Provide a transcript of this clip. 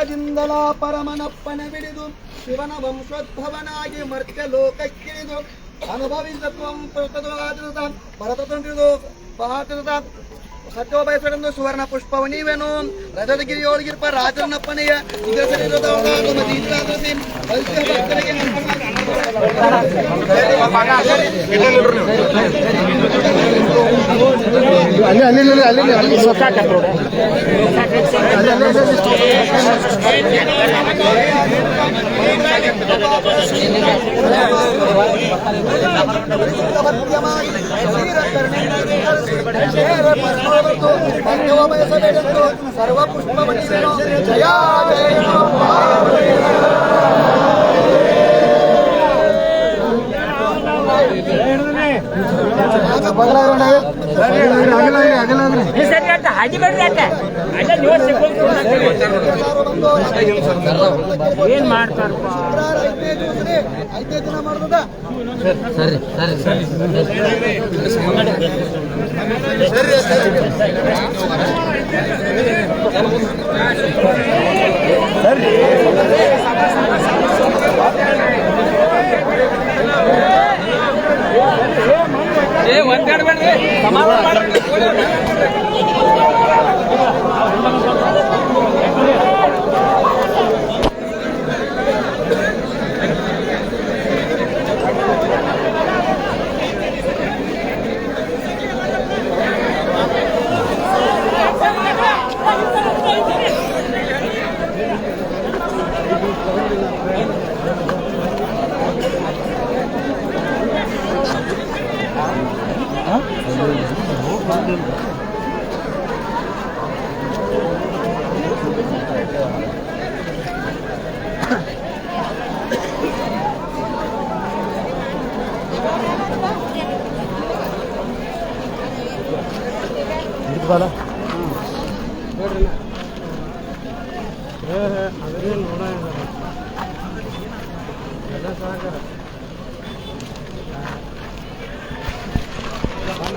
ಲೋಕದಿಂದಲ ಪರಮನಪ್ಪನ ಬಿಡಿದು ಶಿವನ ವಂಶೋದ್ಭವನಾಗಿ ಮರ್ತ್ಯ ಲೋಕಕ್ಕಿಳಿದು ಅನುಭವಿಸತ್ವಂ ಪ್ರತದವಾದ ಭರತತಂತ್ರಿದು ಪಾತ್ರದ ಸತ್ಯೋಬಯಸರೆಂದು ಸುವರ್ಣ ಪುಷ್ಪವು ನೀವೇನು ರಾಜನಪ್ಪನೆಯ ನಿಗಸರಿರುವುದಾಗಿ ಮದೀರಾದಸಿ ವೈದ್ಯ ಭಕ್ತರಿಗೆ ಅಲ್ಲಿ ಅಲ್ಲಿ ಅಲ್ಲಿ ಅಲ್ಲಿ ಅಲ್ಲಿ ಸರ್ವ ಪುಷ್ಪಮಣಿ ಜಯ ಜಯ ಏನ್ ಏ ಒಂದಾಡ್ಬೇಡ್ರಿ ಸಮಾಧಾನ ಮಾಡ್ರಿ ಬಾಲ ಅದನ್ನೇ ನೋಡೋಣ ಎಲ್ಲ ಸಾಕಾರ